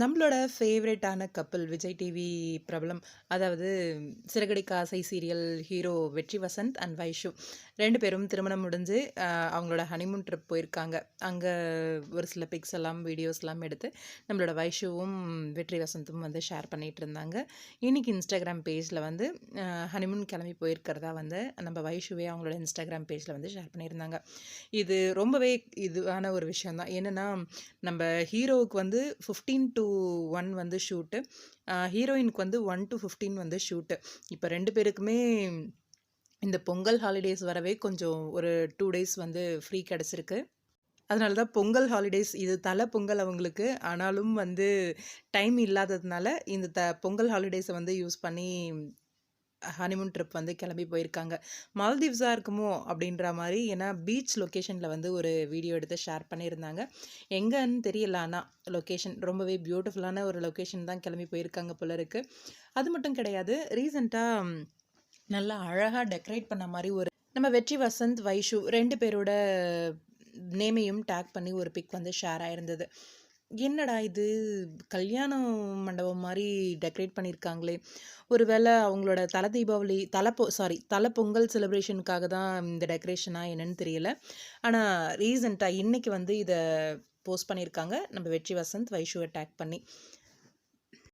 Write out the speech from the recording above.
நம்மளோட ஃபேவரட்டான கப்பல் விஜய் டிவி பிரபலம் அதாவது சிறகடிக்க ஆசை சீரியல் ஹீரோ வெற்றி வசந்த் அண்ட் வைஷு. ரெண்டு பேரும் திருமணம் முடிஞ்சு அவங்களோட ஹனிமூன் ட்ரிப் போயிருக்காங்க. அங்கே ஒரு சில பிக்ஸ் எல்லாம் வீடியோஸ் எல்லாம் எடுத்து நம்மளோட வைஷுவும் வெற்றி வசந்தும் வந்து ஷேர் பண்ணிகிட்டு இருந்தாங்க. இன்னைக்கு இன்ஸ்டாகிராம் பேஜில் வந்து ஹனிமூன் கிளம்பி போயிருக்கிறதா வந்து நம்ம வைஷுவே அவங்களோட இன்ஸ்டாகிராம் பேஜில் வந்து ஷேர் பண்ணியிருந்தாங்க. இது ரொம்பவே இதுவான ஒரு விஷயம் தான் என்னென்னா நம்ம ஹீரோவுக்கு வந்து ஃபிஃப்டீன் டு ஒன் வந்து ஷூட்டு ஹீரோயினுக்கு வந்து ஒன் டு ஃபிஃப்டீன் வந்து ஷூட்டு இப்போ ரெண்டு பேருக்குமே இந்த பொங்கல் ஹாலிடேஸ் வரவே கொஞ்சம் ஒரு டூ டேஸ் வந்து ஃப்ரீ கிடச்சிருக்கு. அதனால தான் பொங்கல் ஹாலிடேஸ் இது தலை பொங்கல் அவங்களுக்கு. ஆனாலும் வந்து டைம் இல்லாததுனால இந்த த பொங்கல் ஹாலிடேஸை வந்து யூஸ் பண்ணி ஹனிமூன் ட்ரிப் வந்து கிளம்பி போயிருக்காங்க. மால்தீவ்ஸாக இருக்குமோ அப்படின்ற மாதிரி ஏன்னா பீச் லொக்கேஷனில் வந்து ஒரு வீடியோ எடுத்து ஷேர் பண்ணியிருந்தாங்க. எங்கேன்னு தெரியல ஆனால் லொக்கேஷன் ரொம்பவே பியூட்டிஃபுல்லான ஒரு லொக்கேஷன் தான் கிளம்பி போயிருக்காங்க போல இருக்குது அது மட்டும் கிடையாது ரீசெண்டாக நல்லா அழகாக டெக்கரேட் பண்ண மாதிரி ஒரு நம்ம வெற்றி வசந்த் வைஷு ரெண்டு பேரோட நேமையும் டேக் பண்ணி ஒரு பிக் வந்து ஷேர் ஆயிருந்தது. என்னடா இது? கல்யாண மண்டபம் மாதிரி டெக்கரேட் பண்ணியிருக்காங்களே ஒருவேளை அவங்களோட தலை தீபாவளி தலை பொ சாரி தலை பொங்கல் செலிப்ரேஷனுக்காக தான் இந்த டெக்கரேஷனாக என்னன்னு தெரியல. ஆனால் ரீசெண்டாக இன்றைக்கி வந்து இதை போஸ்ட் பண்ணியிருக்காங்க நம்ம வெற்றி வசந்த் வைஷுவை டேக் பண்ணி.